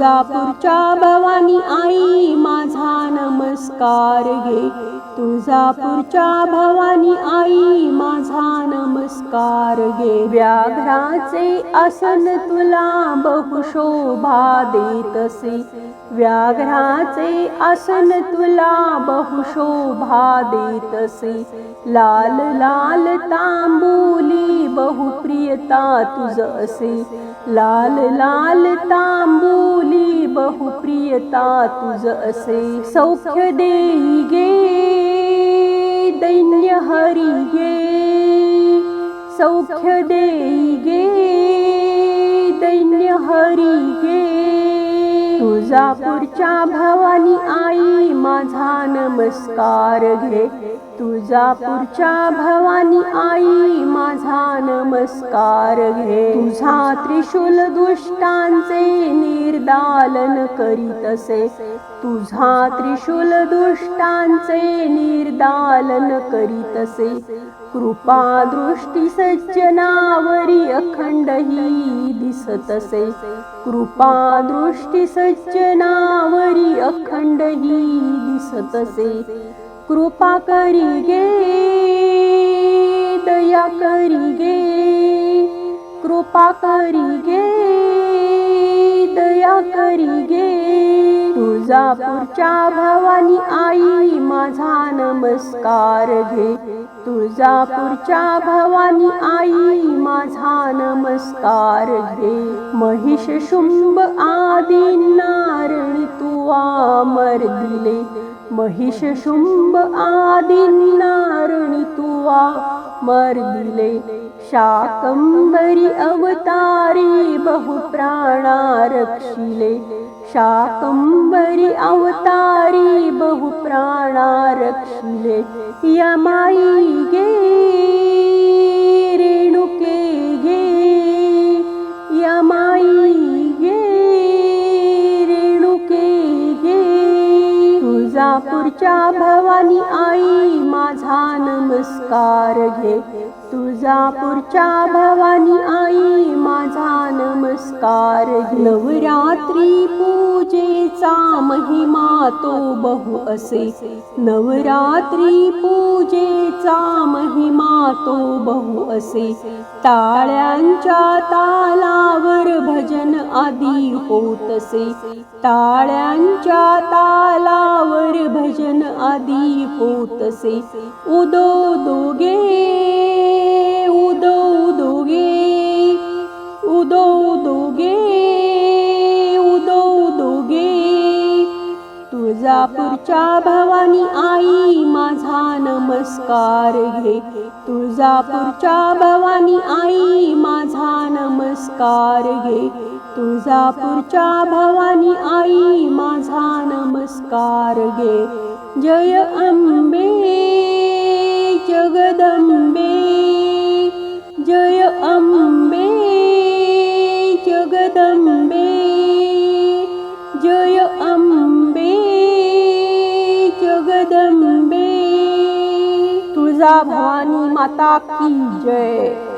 तुळजापूरच्या भवानी आई माझा नमस्कार घे. तुळजापूरच्या भवानी आई माझा नमस्कार घे. व्याघ्राचे आसन तुला बहुशोभा देतसे व्याघ्राचे आसन तुला बहुशोभा देतसे लाल लाल तांबूली बहुप्रियता तुझ असे. लाल लाल तांबूली प्रियता तुझ असे सौख्य देई गे दैन्य हरी गे सौख्य देई गे दैन्य हरी गे तुळजापूरच्या भवानी आई माझा नमस्कार घे. तुळजापूरच्या भवानी आई माझा नमस्कार घे. तुझा त्रिशूल दुष्टांचे निर्दालन करीतसे तुझा त्रिशूल दुष्टांचे निर्दालन करीतसे कृपा दृष्टी सज्जनावरी अखंड ही दिसतसे कृपा दृष्टी सज्जनावरी अखंड ही दिसतसे कृपा करी गे दया करी गे कृपा करी गे दया करी गे तुळजापूरच्या भवानी आई माझा नमस्कार घे. तुळजापूरच्या भवानी आई माझा नमस्कार घे. महिष शुंभ आदी नारणी तू आमर दिले. महिष शुंभ आदी नारणी तू आमर दिले. शाकंबरी अवतारी बहुप्राणा शाकुम्बरि अवतारी बहु प्राणारक्षे गे तुळजापूरच्या भवानी आई माझा नमस्कार घे. तुळजापूरच्या भवानी आई माझा नमस्कार घे. नवरात्री पूजेचा महिमा तो बहु असे. नवरात्री पूजेचा महिमा तो बहु असे. टाळ्यांच्या तालावर भजन आदी होत असे. टाळ्यांच्या ताला भजन आदी होतसे उदो दोगे उदो दोगे उदो दोगे उदो दोगे। तुळजापूरच्या भवानी आई माझा नमस्कार घे। तुळजापूरच्या भवानी आई माझा नमस्कार घे। तुळजापूरच्या भवानी आई माझा नमस्कार कारगे। जय अंबे जगदंबे। जय अंबे जगदंबे। जय अंबे जगदंबे। तुझा भवानी माता की जय।